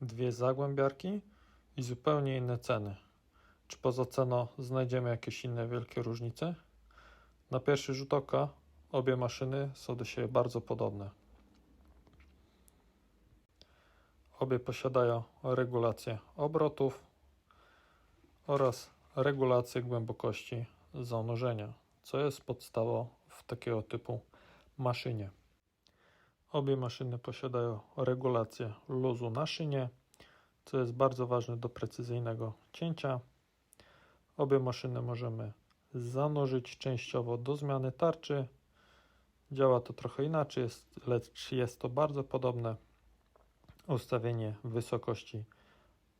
dwie zagłębiarki i zupełnie inne ceny. Czy poza ceną znajdziemy jakieś inne wielkie różnice? Na pierwszy rzut oka obie maszyny są do siebie bardzo podobne. Obie posiadają regulację obrotów oraz regulację głębokości zanurzenia, co jest podstawą w takiego typu maszynie. Obie maszyny posiadają regulację luzu na szynie, co jest bardzo ważne do precyzyjnego cięcia. Obie maszyny możemy zanurzyć częściowo do zmiany tarczy. Działa to trochę inaczej, jest, lecz jest to bardzo podobne. Ustawienie wysokości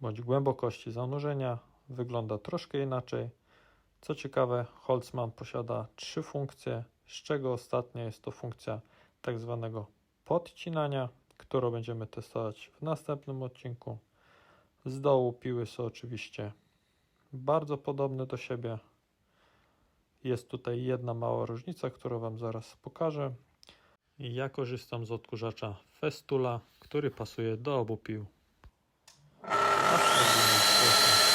bądź głębokości zanurzenia wygląda troszkę inaczej. Co ciekawe, Holzman posiada trzy funkcje, z czego ostatnia jest to funkcja tak zwanego podcinania, którą będziemy testować w następnym odcinku. Z dołu piły są oczywiście bardzo podobne do siebie. Jest tutaj jedna mała różnica, którą Wam zaraz pokażę. Ja korzystam z odkurzacza Festula, który pasuje do obu pił. A sprawdzimy wcześniej.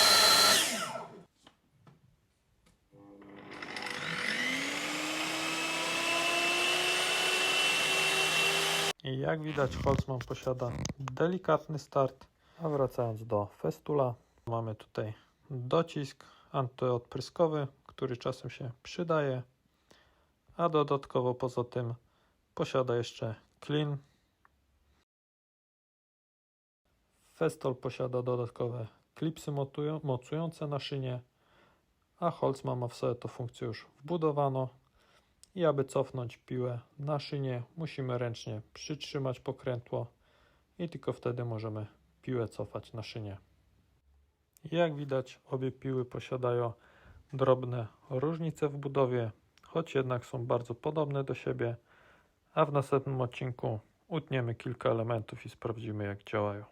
I jak widać Holzman posiada delikatny start, a wracając do Festula, mamy tutaj docisk antyodpryskowy, który czasem się przydaje, a dodatkowo poza tym posiada jeszcze klin. Festol posiada dodatkowe klipsy mocujące na szynie, a Holzman ma w sobie tą funkcję już wbudowano. I aby cofnąć piłę na szynie, musimy ręcznie przytrzymać pokrętło i tylko wtedy możemy piłę cofać na szynie. Jak widać, obie piły posiadają drobne różnice w budowie, choć jednak są bardzo podobne do siebie, a w następnym odcinku utniemy kilka elementów i sprawdzimy jak działają.